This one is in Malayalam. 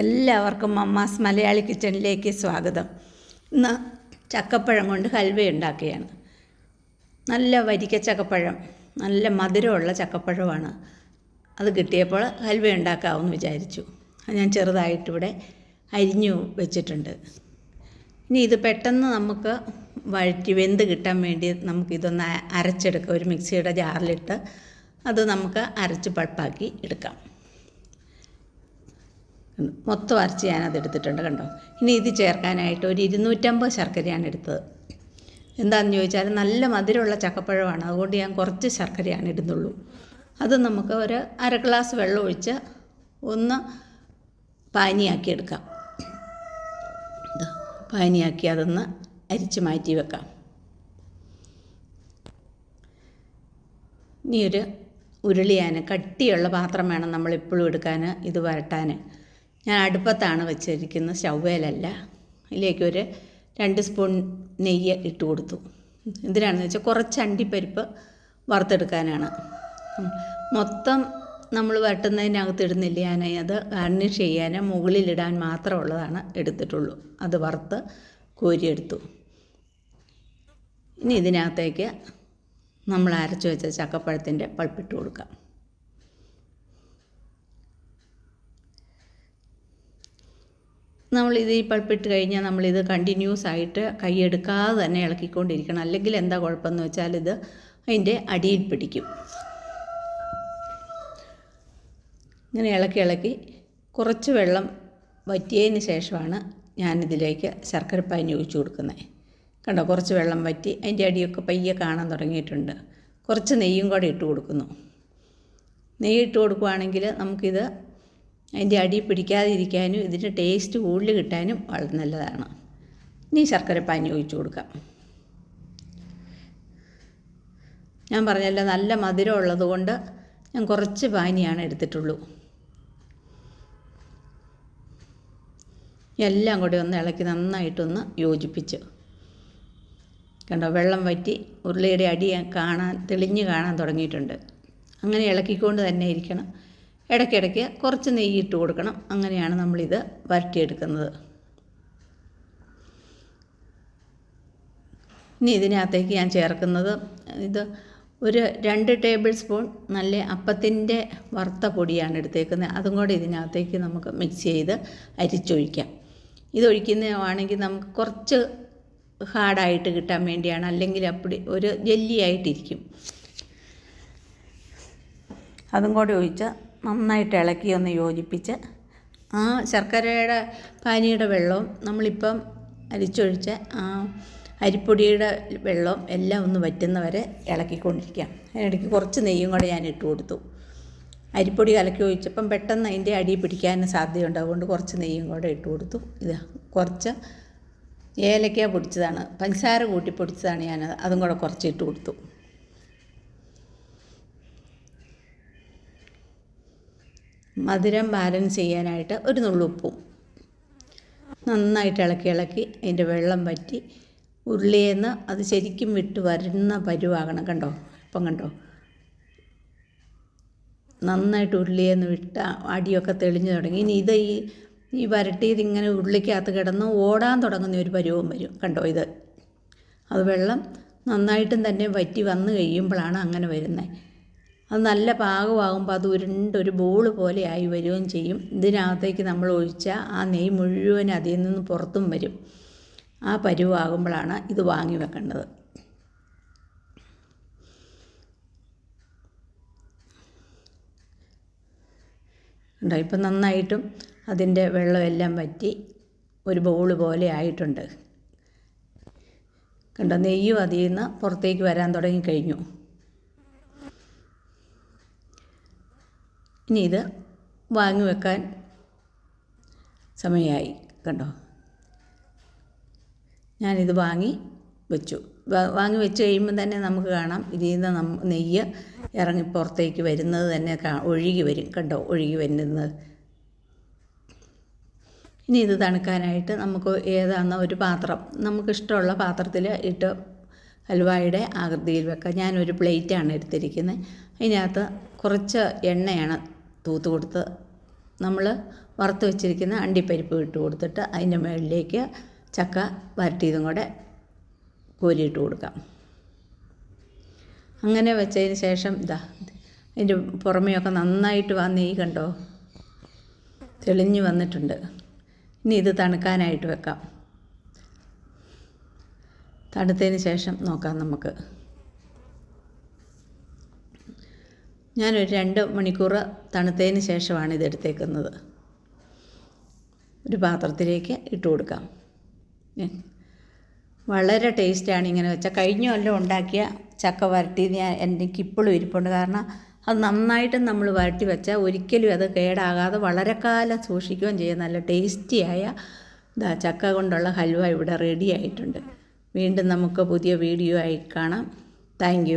എല്ലാവർക്കും മമ്മാസ് മലയാളി കിച്ചണിലേക്ക് സ്വാഗതം. ഇന്ന് ചക്കപ്പഴം കൊണ്ട് ഹൽവ ഉണ്ടാക്കുകയാണ്. നല്ല വരിക്ക ചക്കപ്പഴം നല്ല മധുരമുള്ള ചക്കപ്പഴമാണ്. അത് കിട്ടിയപ്പോൾ ഹൽവ ഉണ്ടാക്കാമെന്ന് വിചാരിച്ചു. ഞാൻ ചെറുതായിട്ടിവിടെ അരിഞ്ഞു വെച്ചിട്ടുണ്ട്. ഇനി ഇത് പെട്ടെന്ന് നമുക്ക് വഴറ്റി വെന്ത് കിട്ടാൻ വേണ്ടി നമുക്കിതൊന്ന് അരച്ചെടുക്കാം ഒരു മിക്സിയുടെ ജാറിലിട്ട് അത് നമുക്ക് അരച്ച് പൾപ്പാക്കി എടുക്കാം. മൊത്തം അരച്ച് ഞാനത് എടുത്തിട്ടുണ്ട് കണ്ടോ? ഇനി ഇത് ചേർക്കാനായിട്ട് ഒരു ഇരുന്നൂറ്റമ്പത് ശർക്കരയാണ് എടുത്തത്. എന്താണെന്ന് ചോദിച്ചാൽ നല്ല മധുരമുള്ള ചക്കപ്പഴമാണ്. അതുകൊണ്ട് ഞാൻ കുറച്ച് ശർക്കരയാണ് ഇടുന്നുള്ളൂ. അത് നമുക്ക് ഒരു അര ഗ്ലാസ് വെള്ളം ഒഴിച്ച് ഒന്ന് പാനിയാക്കി എടുക്കാം. പാനിയാക്കി അതൊന്ന് അരിച്ച് മാറ്റി വെക്കാം. ഇനി ഒരു ഉരുളിയാൻ കട്ടിയുള്ള പാത്രം വേണം നമ്മളെപ്പോഴും എടുക്കാൻ ഇത് വരട്ടാൻ. ഞാൻ അടുപ്പത്താണ് വെച്ചിരിക്കുന്നത് സ്റ്റൗവേലല്ല. ഇതിലേക്ക് ഒരു രണ്ട് സ്പൂൺ നെയ്യ് ഇട്ട് കൊടുത്തു. എന്തിനാണെന്ന് വെച്ചാൽ കുറച്ച് അണ്ടിപ്പരിപ്പ് വറുത്തെടുക്കാനാണ്. മൊത്തം നമ്മൾ വരട്ടുന്നതിനകത്ത് ഇടുന്നില്ല ഞാൻ അത് ഗാർണിഷ് ചെയ്യാൻ മുകളിലിടാൻ മാത്രമുള്ളതാണ് എടുത്തിട്ടുള്ളൂ. അത് വറുത്ത് കോരിയെടുത്തു. ഇനി ഇതിനകത്തേക്ക് നമ്മൾ അരച്ചു വെച്ച ചക്കപ്പഴത്തിന്റെ പൾപ്പിട്ട് കൊടുക്കാം. നമ്മളിത് ഈ പൾപ്പിട്ട് കഴിഞ്ഞാൽ നമ്മളിത് കണ്ടിന്യൂസ് ആയിട്ട് കൈയെടുക്കാതെ തന്നെ ഇളക്കിക്കൊണ്ടിരിക്കണം. അല്ലെങ്കിൽ എന്താ കുഴപ്പമെന്ന് വെച്ചാൽ ഇത് അതിന്റെ അടിയിൽ പിടിക്കും. ഇങ്ങനെ ഇളക്കി ഇളക്കി കുറച്ച് വെള്ളം വറ്റിയതിന് ശേഷമാണ് ഞാനിതിലേക്ക് ശർക്കരപ്പാനി ഒഴിച്ചു കൊടുക്കുന്നത്. കണ്ടോ കുറച്ച് വെള്ളം വറ്റി അതിന്റെ അടിയൊക്കെ പയ്യെ കാണാൻ തുടങ്ങിയിട്ടുണ്ട്. കുറച്ച് നെയ്യും കൂടെ ഇട്ട് കൊടുക്കുന്നു. നെയ്യ് ഇട്ട് കൊടുക്കുകയാണെങ്കിൽ നമുക്കിത് അതിന്റെ അടി പിടിക്കാതിരിക്കാനും ഇതിന്റെ ടേസ്റ്റ് കൂടുതൽ കിട്ടാനും വളരെ നല്ലതാണ്. ഇനി ശർക്കരപ്പാനി ഒഴിച്ചു കൊടുക്കാം. ഞാൻ പറഞ്ഞല്ലോ നല്ല മധുരം ഉള്ളത് കൊണ്ട് ഞാൻ കുറച്ച് പാനിയാണ് എടുത്തിട്ടുള്ളൂ. എല്ലാം കൂടി ഒന്ന് ഇളക്കി നന്നായിട്ടൊന്ന് യോജിപ്പിച്ച്. കണ്ടോ വെള്ളം വറ്റി ഉരുളിയുടെ അടി കാണാൻ തെളിഞ്ഞ് കാണാൻ തുടങ്ങിയിട്ടുണ്ട്. അങ്ങനെ ഇളക്കിക്കൊണ്ട് തന്നെ ഇരിക്കണം. ഇടയ്ക്കിടയ്ക്ക് കുറച്ച് നെയ്യ് ഇട്ട് കൊടുക്കണം. അങ്ങനെയാണ് നമ്മളിത് വരട്ടിയെടുക്കുന്നത്. ഇനി ഇതിനകത്തേക്ക് ഞാൻ ചേർക്കുന്നത് ഇത് ഒരു രണ്ട് ടേബിൾ സ്പൂൺ നല്ല അപ്പത്തിന്റെ വറുത്ത പൊടിയാണ് എടുത്തേക്കുന്നത്. അതും കൂടെ ഇതിനകത്തേക്ക് നമുക്ക് മിക്സ് ചെയ്ത് അരിച്ചൊഴിക്കാം. ഇതൊഴിക്കുന്നതാണെങ്കിൽ നമുക്ക് കുറച്ച് ഹാർഡായിട്ട് കിട്ടാൻ വേണ്ടിയാണ്. അല്ലെങ്കിൽ അപ്പടി ഒരു ജെല്ലിയായിട്ടിരിക്കും. അതും കൂടെ ഒഴിച്ച് നന്നായിട്ട് ഇളക്കി ഒന്ന് യോജിപ്പിച്ച് ആ ശർക്കരയുടെ പാനിയുടെ വെള്ളവും നമ്മളിപ്പം അരിച്ചൊഴിച്ച ആ അരിപ്പൊടിയുടെ വെള്ളവും എല്ലാം ഒന്ന് വറ്റുന്നവരെ ഇളക്കിക്കൊണ്ടിരിക്കാം. അതിനിടയ്ക്ക് കുറച്ച് നെയ്യും കൂടെ ഞാൻ ഇട്ട് കൊടുത്തു. അരിപ്പൊടി കലക്കി ഒഴിച്ചപ്പം പെട്ടെന്ന് അതിന്റെ അടി പിടിക്കാൻ സാധ്യതയുണ്ട്. അതുകൊണ്ട് കുറച്ച് നെയ്യും കൂടെ ഇട്ട് കൊടുത്തു. ഇത് കുറച്ച് ഏലക്ക പൊടിച്ചതാണ്. പഞ്ചസാര കൂട്ടി പൊടിച്ചതാണ് ഞാൻ അതും കൂടെ കുറച്ച് ഇട്ട് കൊടുത്തു. മധുരം ബാലൻസ് ചെയ്യാനായിട്ട് ഒരു നുള്ളുപ്പും നന്നായിട്ട് ഇളക്കി ഇളക്കി അതിന്റെ വെള്ളം വറ്റി ഉരുളിയെന്ന് അത് ശരിക്കും വിട്ട് വരുന്ന പരുവാകണം കണ്ടോ? ഇപ്പം കണ്ടോ? നന്നായിട്ട് ഉരുളിയെന്ന് വിട്ട് അടിയൊക്കെ തെളിഞ്ഞു തുടങ്ങി. ഇനി ഇത് ഈ ഈ വരട്ടിയത് ഇങ്ങനെ ഉരുളിക്കകത്ത് കിടന്ന് ഓടാൻ തുടങ്ങുന്ന ഒരു പരുവം വരും കണ്ടോ ഇത്? അത് വെള്ളം നന്നായിട്ടും തന്നെ വറ്റി വന്നു കഴിയുമ്പോഴാണ് അങ്ങനെ വരുന്നത്. അത് നല്ല പാകമാകുമ്പോൾ അത് ഉരുണ്ടൊരു ബോൾ പോലെ ആയി വരികയും ചെയ്യും. ഇതിനകത്തേക്ക് നമ്മൾ ഒഴിച്ച ആ നെയ് മുഴുവൻ അതിൽ നിന്ന് പുറത്തും വരും. ആ പരുവാകുമ്പോഴാണ് ഇത് വാങ്ങി വെക്കേണ്ടത്. ഉണ്ടോ ഇപ്പം നന്നായിട്ടും അതിന്റെ വെള്ളമെല്ലാം പറ്റി ഒരു ബോൾ പോലെ ആയിട്ടുണ്ട്. കണ്ടോ നെയ്യും അതിൽ നിന്ന് പുറത്തേക്ക് വരാൻ തുടങ്ങിക്കഴിഞ്ഞു ഇനി ഇത് വാങ്ങി വെക്കാൻ സമയമായി കണ്ടോ? ഞാനിത് വാങ്ങി വെച്ചു. വാങ്ങി വെച്ച് കഴിയുമ്പോൾ തന്നെ നമുക്ക് കാണാം. ഇതിൽ നിന്ന് നം നെയ്യ് ഇറങ്ങി പുറത്തേക്ക് വരുന്നത് തന്നെ കാ- ഒഴുകി വരും. കണ്ടോ? ഒഴുകി വരുന്നത്. ഇനി ഇത് തണുക്കാനായിട്ട് നമുക്ക് ഏതാണെന്ന ഒരു പാത്രം. നമുക്കിഷ്ടമുള്ള പാത്രത്തിൽ ഇട്ട് ഹൽവായുടെ ആകൃതിയിൽ വെക്കാം. ഞാനൊരു പ്ലേറ്റാണ് എടുത്തിരിക്കുന്നത്. അതിനകത്ത് കുറച്ച് എണ്ണയാണ് തൂത്ത് കൊടുത്ത് നമ്മൾ വറുത്ത് വെച്ചിരിക്കുന്ന അണ്ടിപ്പരിപ്പ് ഇട്ട് കൊടുത്തിട്ട് അതിന്റെ മുകളിലേക്ക് ചക്ക വരട്ടിയതും കൂടെ കോരിയിട്ട് കൊടുക്കാം. അങ്ങനെ വെച്ചതിന് ശേഷം ഇതാ അതിന്റെ പുറമെയൊക്കെ നന്നായിട്ട് വന്ന് ഈ കണ്ടോ തെളിഞ്ഞു വന്നിട്ടുണ്ട്. ഇനി ഇത് തണുക്കാനായിട്ട് വെക്കാം. തണുത്തതിന് ശേഷം നോക്കാം നമുക്ക്. ഞാനൊരു രണ്ട് മണിക്കൂർ തണുത്തതിന് ശേഷമാണ് ഇത് എടുത്തേക്കുന്നത് ഒരു പാത്രത്തിലേക്ക് ഇട്ട് കൊടുക്കാം. വളരെ ടേസ്റ്റാണ് ഇങ്ങനെ വെച്ചാൽ. കഴിഞ്ഞ കൊല്ലം ഉണ്ടാക്കിയ ചക്ക വരട്ടി ഞാൻ എനിക്ക് ഇപ്പോഴും ഇരിപ്പുണ്ട്. കാരണം അത് നന്നായിട്ട് നമ്മൾ വരട്ടി വെച്ചാൽ ഒരിക്കലും അത് കേടാകാതെ വളരെ കാലം സൂക്ഷിക്കുകയും ചെയ്യും. നല്ല ടേസ്റ്റിയായ ചക്ക കൊണ്ടുള്ള ഹൽവ ഇവിടെ റെഡി ആയിട്ടുണ്ട്. വീണ്ടും നമുക്ക് പുതിയ വീഡിയോ ആയി കാണാം. താങ്ക്